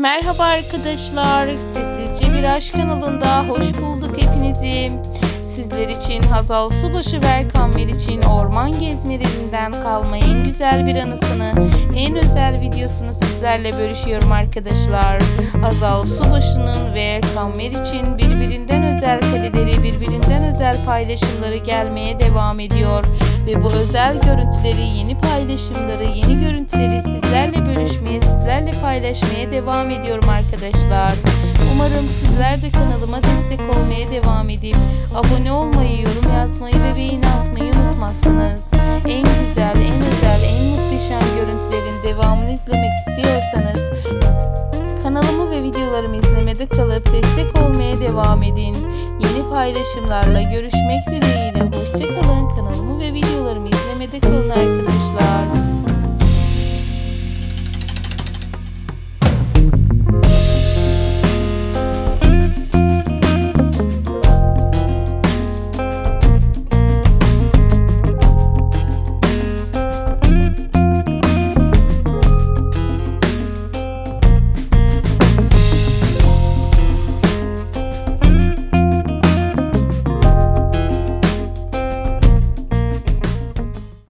Merhaba arkadaşlar. Sessizce Bir Aşk kanalında hoş bulduk hepinizi. Sizler için Hazal Subaşı ve Erkan için orman gezmelerinden kalma en güzel bir anısını, en özel videosunu sizlerle bölüşüyorum arkadaşlar. Hazal Subaşı'nın ve Erkan için birbirinden özel kareleri, birbirinden özel paylaşımları gelmeye devam ediyor. Ve bu özel görüntüleri, yeni paylaşımları, yeni görüntüleri sizlerle bölüşmeye, sizlerle paylaşmaya devam ediyorum arkadaşlar. Umarım sizler de kanalıma destek olmaya devam edip abone olmayı, yorum yazmayı ve beğeni atmayı unutmazsınız. En güzel, en özel, en muhteşem görüntülerin devamını izlemek istiyorsanız kanalımı ve videolarımı izlemede kalıp destek olmaya devam edin. Yeni paylaşımlarla görüşmek dileğiyle. Hoşçakalın. Kanalımı ve videolarımı izlemede kalın arkadaşlar.